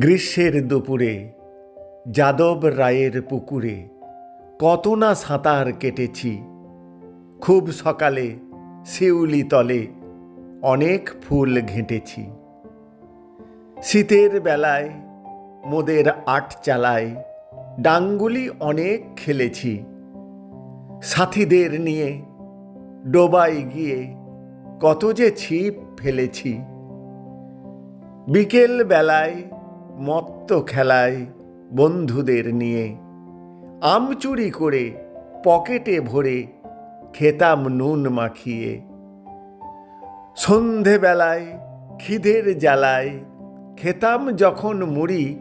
গ্রীষ্মের দুপুরে, যাদব রায়ের পুকুরে কত না সাঁতার কেটেছি। খুব সকালে শিউলি তলে অনেক ফুল ঘেঁটেছি। শীতের বেলায় মোদের আট চালায় ডাঙ্গুলি অনেক খেলেছি। সাথীদের নিয়ে ডোবায় গিয়ে কত যে ছিপ ফেলেছি। বিকেল বেলায় মত্ত খেলায় বন্ধুদের নিয়ে। আম চুরি করে পকেটে ভরে খেতাম নুন মাখিয়ে। সন্ধেবেলায় খিদের জ্বালায় খেতাম যখন মুড়ি,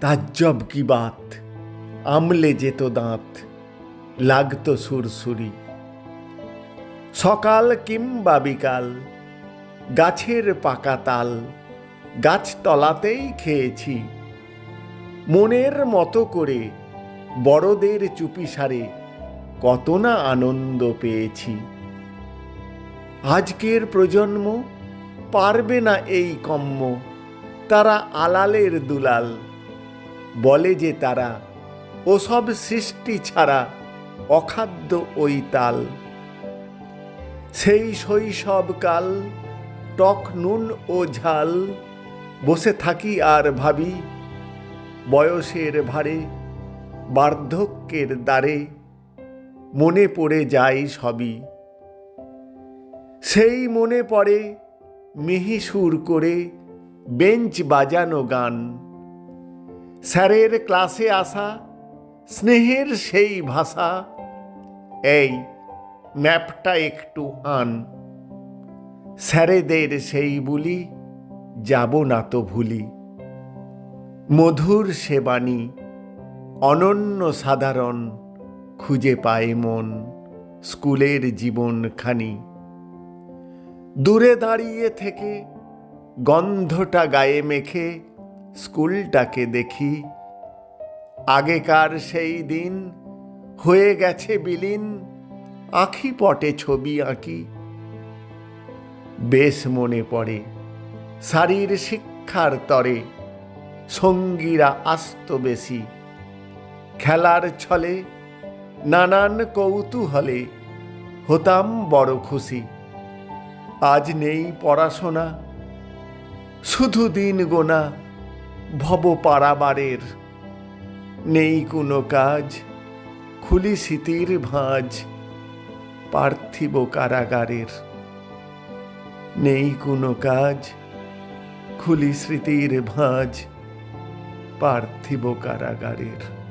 তাজ্জব কি বাত? আমলে যেত দাঁত, লাগতো সুরসুরি। সকাল কিংবা বিকাল গাছের পাকা তাল গাছতলাতেই খেয়েছি। মনের মতো করে বড়দের চুপি সারে কত না আনন্দ পেয়েছি। আজকের প্রজন্ম পারবে না এই কম্ম। তারা আলালের দুলাল। বলে যে তারা ওসব সৃষ্টি ছাড়া অখাদ্য ওই তাল। সেই শৈশবকাল টক নুন ও ঝাল বসে থাকি আর ভাবি, বয়সের ভারে বার্ধক্যের দ্বারে, মনে পড়ে যায় সবই। সেই মনে পড়ে মিহি সুর করে বেঞ্চ বাজানো গান। স্যারের ক্লাসে আসা, স্নেহের সেই ভাষা, এই ম্যাপটা একটু আন। স্যারেদের সেই বুলি যাব না তো ভুলি। মধুর সেবানী অনন্য সাধারণ, খুঁজে পায় মন স্কুলের জীবনখানি। দূরে দাঁড়িয়ে থেকে গন্ধটা গায়ে মেখে স্কুলটাকে দেখি। আগেকার সেই দিন হয়ে গেছে বিলীন, আঁখি পটে ছবি আঁকি। বেশ মনে পড়ে শারীর শিক্ষার তরে সঙ্গীরা আস্ত বেশি। খেলার ছলে নানান কৌতূহলে হতাম বড় খুশি। আজ নেই পড়াশোনা, শুধু দিন গোনা ভব পাড়াবারের নেই কোনো কাজ, খুলি স্মৃতির ভাঁজ পার্থিব কারাগারের। নেই কোনো কাজ খুলি স্মৃতির ভাঁজ পার্থিব কারাগারের।